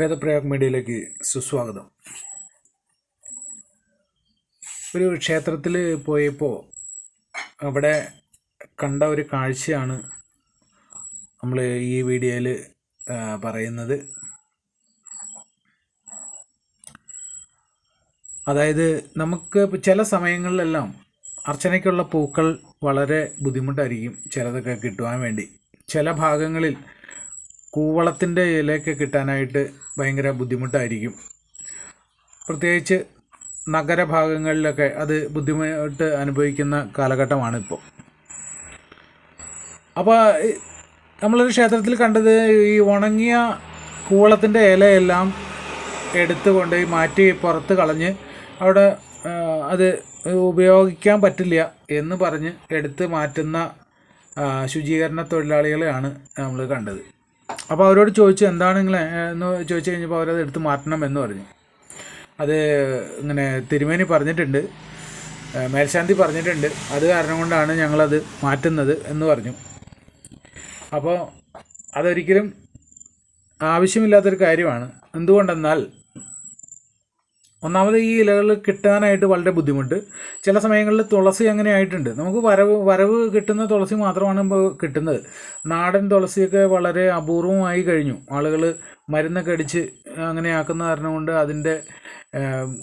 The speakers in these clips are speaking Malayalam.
വേദപ്രയാഗ് മീഡിയയിലേക്ക് സുസ്വാഗതം. ഒരു ക്ഷേത്രത്തിൽ പോയപ്പോൾ അവിടെ കണ്ട ഒരു കാഴ്ചയാണ് നമ്മൾ ഈ വീഡിയോയിൽ പറയുന്നത്. അതായത് നമുക്ക് ചില സമയങ്ങളിലെല്ലാം അർച്ചനയ്ക്കുള്ള പൂക്കൾ വളരെ ബുദ്ധിമുട്ടായിരിക്കും ചിലതൊക്കെ കിട്ടുവാൻ വേണ്ടി. ചില ഭാഗങ്ങളിൽ കൂവളത്തിന്റെ ഇലയൊക്കെ കിട്ടാനായിട്ട് ഭയങ്കര ബുദ്ധിമുട്ടായിരിക്കും. പ്രത്യേകിച്ച് നഗരഭാഗങ്ങളിലൊക്കെ അത് ബുദ്ധിമുട്ട് അനുഭവിക്കുന്ന കാലഘട്ടമാണ് ഇപ്പോൾ അപ്പോൾ നമ്മളൊരു ക്ഷേത്രത്തിൽ കണ്ടത് ഈ ഉണങ്ങിയ കൂവളത്തിന്റെ ഇലയെല്ലാം എടുത്ത് കൊണ്ടുപോയി മാറ്റി പുറത്ത് കളഞ്ഞ് അവിടെ അത് ഉപയോഗിക്കാൻ പറ്റില്ല എന്ന് പറഞ്ഞ് എടുത്ത് മാറ്റുന്ന ശുചീകരണ തൊഴിലാളികളെയാണ് നമ്മൾ കണ്ടത്. അപ്പോൾ അവരോട് ചോദിച്ചു എന്താണ് നിങ്ങൾ എന്ന് ചോദിച്ചു കഴിഞ്ഞപ്പോൾ അവരത് എടുത്ത് മാറ്റണം എന്ന് പറഞ്ഞു. അത് ഇങ്ങനെ തിരുമേനി പറഞ്ഞിട്ടുണ്ട്. മേൽശാന്തി പറഞ്ഞിട്ടുണ്ട്. അത് കാരണം കൊണ്ടാണ് ഞങ്ങളത് മാറ്റുന്നത് എന്ന് പറഞ്ഞു. അപ്പോൾ അതൊരിക്കലും ആവശ്യമില്ലാത്തൊരു കാര്യമാണ്. എന്തുകൊണ്ടെന്നാൽ ഒന്നാമത് ഈ ഇലകൾ കിട്ടാനായിട്ട് വളരെ ബുദ്ധിമുട്ട്. ചില സമയങ്ങളിൽ തുളസി അങ്ങനെ ആയിട്ടുണ്ട്. നമുക്ക് വരവ് വരവ് കിട്ടുന്ന തുളസി മാത്രമാണ് ഇപ്പോൾ കിട്ടുന്നത്. നാടൻ തുളസിയൊക്കെ വളരെ അപൂർവമായി കഴിഞ്ഞു. ആളുകൾ മരുന്നൊക്കെ അടിച്ച് അങ്ങനെ ആക്കുന്ന കാരണം കൊണ്ട് അതിന്റെ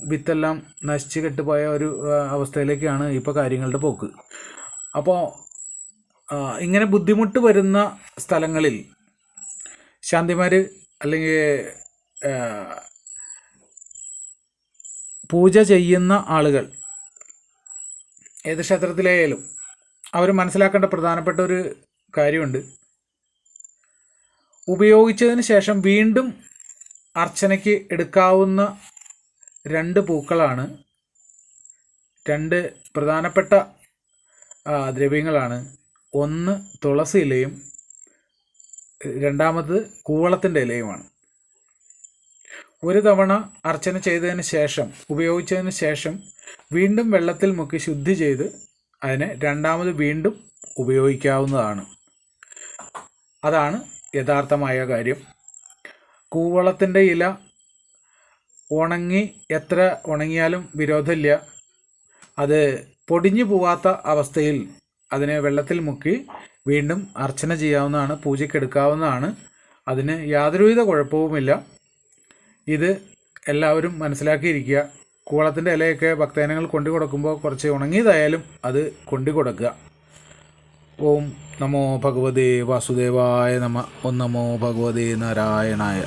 വിത്തെല്ലാം നശിച്ച് കെട്ടുപോയ ഒരു അവസ്ഥയിലേക്കാണ് ഇപ്പോൾ കാര്യങ്ങളുടെ പോക്ക്. അപ്പോൾ ഇങ്ങനെ ബുദ്ധിമുട്ട് വരുന്ന സ്ഥലങ്ങളിൽ ശാന്തിമാർ അല്ലെങ്കിൽ പൂജ ചെയ്യുന്ന ആളുകൾ. ഏത് ക്ഷേത്രത്തിലായാലും അവർ മനസ്സിലാക്കേണ്ട പ്രധാനപ്പെട്ട ഒരു കാര്യമുണ്ട്. ഉപയോഗിച്ചതിന് ശേഷം വീണ്ടും അർച്ചനയ്ക്ക് എടുക്കാവുന്ന രണ്ട് പൂക്കളാണ്. രണ്ട് പ്രധാനപ്പെട്ട ദ്രവ്യങ്ങളാണ്. ഒന്ന് തുളസി ഇലയും രണ്ടാമത് കൂവളത്തിന്റെ ഇലയുമാണ്. ഒരു തവണ അർച്ചന ചെയ്തതിന് ശേഷം ഉപയോഗിച്ചതിന് ശേഷം വീണ്ടും വെള്ളത്തിൽ മുക്കി ശുദ്ധി ചെയ്ത് അതിനെ രണ്ടാമത് വീണ്ടും ഉപയോഗിക്കാവുന്നതാണ്. അതാണ് യഥാർത്ഥമായ കാര്യം. കൂവളത്തിന്റെ ഇല ഉണങ്ങി എത്ര ഉണങ്ങിയാലും വിരോധമില്ല. അത് പൊടിഞ്ഞു പോവാത്ത അവസ്ഥയിൽ അതിനെ വെള്ളത്തിൽ മുക്കി വീണ്ടും അർച്ചന ചെയ്യാവുന്നതാണ് പൂജയ്ക്കെടുക്കാവുന്നതാണ്. അതിന് യാതൊരുവിധ കുഴപ്പവുമില്ല. ഇത് എല്ലാവരും മനസ്സിലാക്കിയിരിക്കുക. കൂളത്തിന്റെ ഇലയൊക്കെ ഭക്തജനങ്ങൾ കൊണ്ടു കൊടുക്കുമ്പോൾ കുറച്ച് ഉണങ്ങിയതായാലും അത് കൊണ്ടു കൊടുക്കുക. ഓം നമോ ഭഗവതേ വാസുദേവായ നമ. ഓം നമോ ഭഗവതേ നാരായണായ.